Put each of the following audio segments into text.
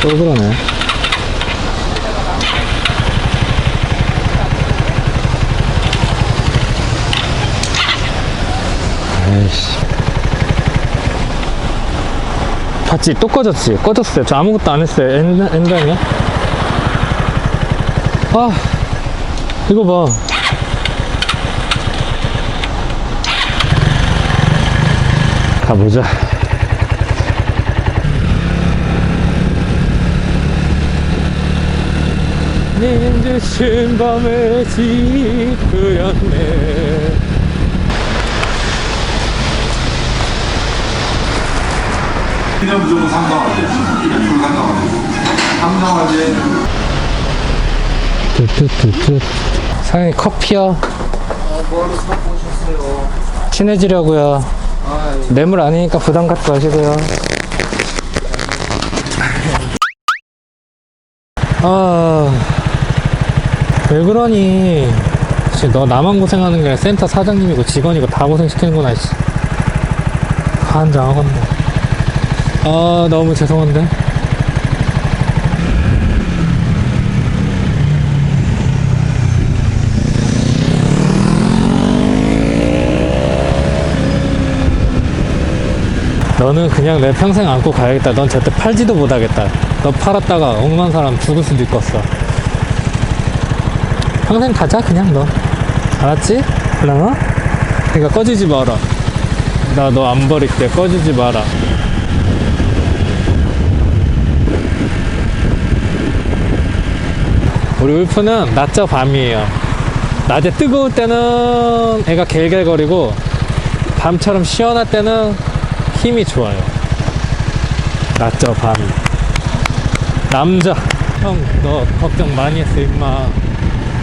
또 그러네. 아이씨. 봤지? 또 꺼졌지? 꺼졌어요. 저 아무것도 안 했어요. 엔, 엔단이야? 아, 이거 봐. 가보자. 님드신 밤에 지그였네 그냥 무조건 상담하지. 상담하지. 뚜뚜뚜뚜 사장님 커피요 뭐하러 사고 오셨어요? 친해지려고요 아, 뇌물 아니니까 부담 갖지 마시고요 아 왜 그러니 씨, 너 나만 고생하는 게 센터 사장님이고 직원이고 다 고생시키는구나 씨. 환장하겠네 아 너무 죄송한데 너는 그냥 내 평생 안고 가야겠다. 넌 절대 팔지도 못하겠다. 너 팔았다가 억만 사람 죽을 수도 있겠어. 평생 가자, 그냥 너. 알았지? 그러나? 그러니까 꺼지지 마라. 나 너 안 버릴게. 꺼지지 마라. 우리 울프는 낮저 밤이에요. 낮에 뜨거울 때는 애가 갤갤거리고 밤처럼 시원할 때는 힘이 좋아요. 낮저 밤. 남자. 형, 너 걱정 많이 했어, 임마.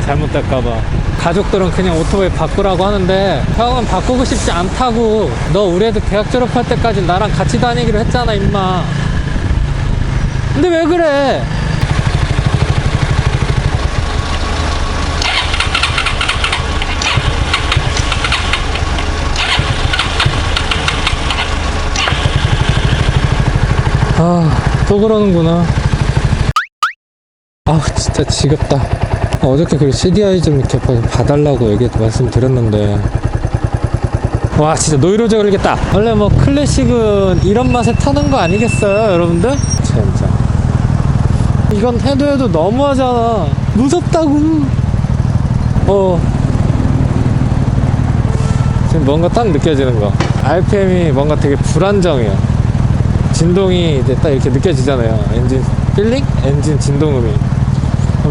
잘못 될까봐. 가족들은 그냥 오토바이 바꾸라고 하는데, 형은 바꾸고 싶지 않다고. 너 우리 애들 대학 졸업할 때까지 나랑 같이 다니기로 했잖아, 임마. 근데 왜 그래? 아, 또 그러는구나. 아, 진짜 지겹다. 아, 어저께 그 CDI 좀 이렇게 봐- 봐달라고 얘기 말씀드렸는데. 와, 진짜 노이로제 걸리겠다. 원래 뭐 클래식은 이런 맛에 타는 거 아니겠어요, 여러분들? 진짜. 이건 해도 해도 너무하잖아. 무섭다고. 어. 지금 뭔가 딱 느껴지는 거. RPM이 뭔가 되게 불안정해요. 진동이 이제 딱 이렇게 느껴지잖아요. 엔진 필링? 엔진 진동음이.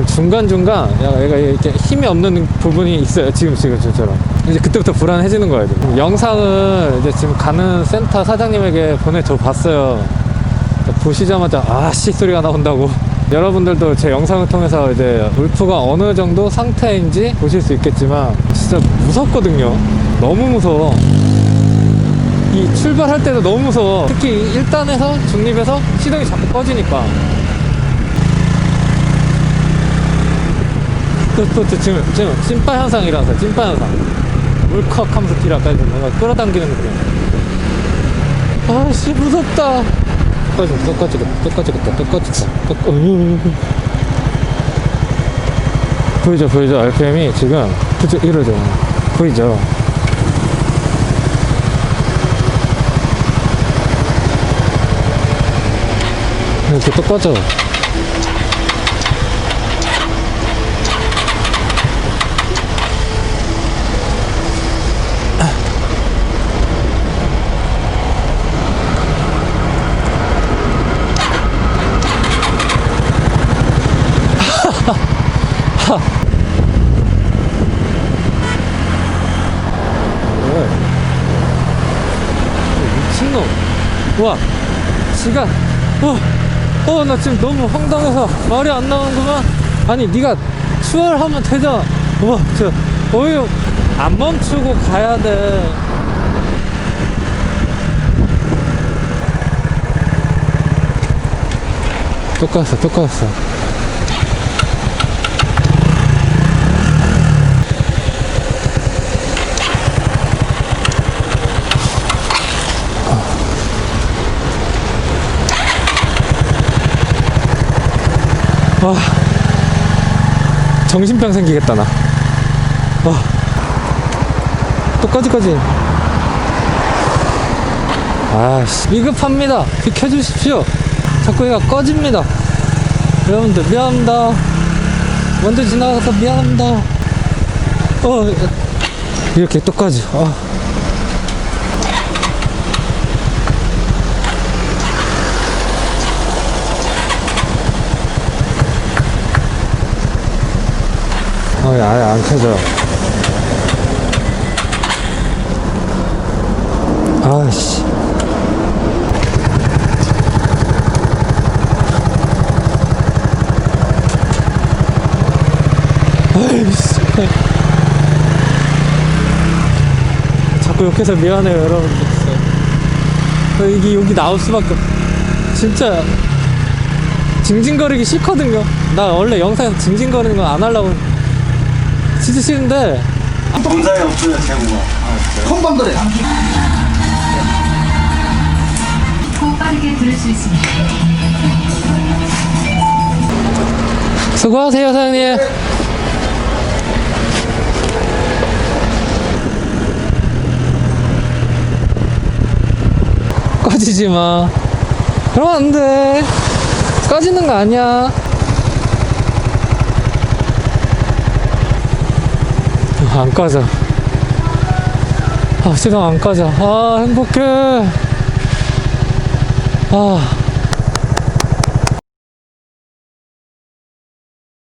중간중간 야, 얘가 이렇게 힘이 없는 부분이 있어요. 지금 지금 저처럼. 이제 그때부터 불안해지는 거예요. 지금. 영상을 이제 지금 가는 센터 사장님에게 보내줘 봤어요. 보시자마자 아씨 소리가 나온다고. 여러분들도 제 영상을 통해서 이제 울프가 어느 정도 상태인지 보실 수 있겠지만 진짜 무섭거든요. 너무 무서워. 이 출발할 때도 너무 무서워. 특히 1단에서 중립에서 시동이 자꾸 꺼지니까. 또, 또, 또 지금, 지금 찐빠 현상이라서 찐빠 현상. 울컥 하면서 뒤로 아까 뭔가 끌어당기는 느낌. 아씨, 무섭다. 또 꺼지겠다, 또 꺼, 으으으으. 보이죠, 보이죠? RPM이 지금, 그죠, 이러죠. 보이죠? 이렇게 또 꺼져. 왜? 미친놈. 와, 시간. 어, 어, 나 지금 너무 황당해서 말이 안 나오는구만. 아니, 네가 추월하면 되잖아. 와, 저, 어휴, 안 멈추고 가야 돼. 똑같어, 똑같어. 와. 정신병 생기겠다, 나. 와. 또 꺼지. 아씨, 위급합니다. 비켜주십시오. 자꾸 얘가 꺼집니다. 여러분들, 미안합니다. 먼저 지나가서 미안합니다. 어, 이렇게 또 꺼지. 어. 어, 아예 안 켜져요. 아씨. 아이씨. 자꾸 욕해서 미안해요, 여러분들. 이게 여기 나올 수밖에 없. 진짜 징징거리기 싫거든요. 나 원래 영상에서 징징거리는 거안 하려고 진짜 싫은데 본사에 없어요, 재고가. 컴방거래. 꼭 빠르게 들을 수 있습니다. 수고하세요, 사장님. 꺼지지 마. 그러면 안 돼. 꺼지는 거 아니야. 안 꺼져. 아, 지금 안 꺼져. 아, 행복해. 아.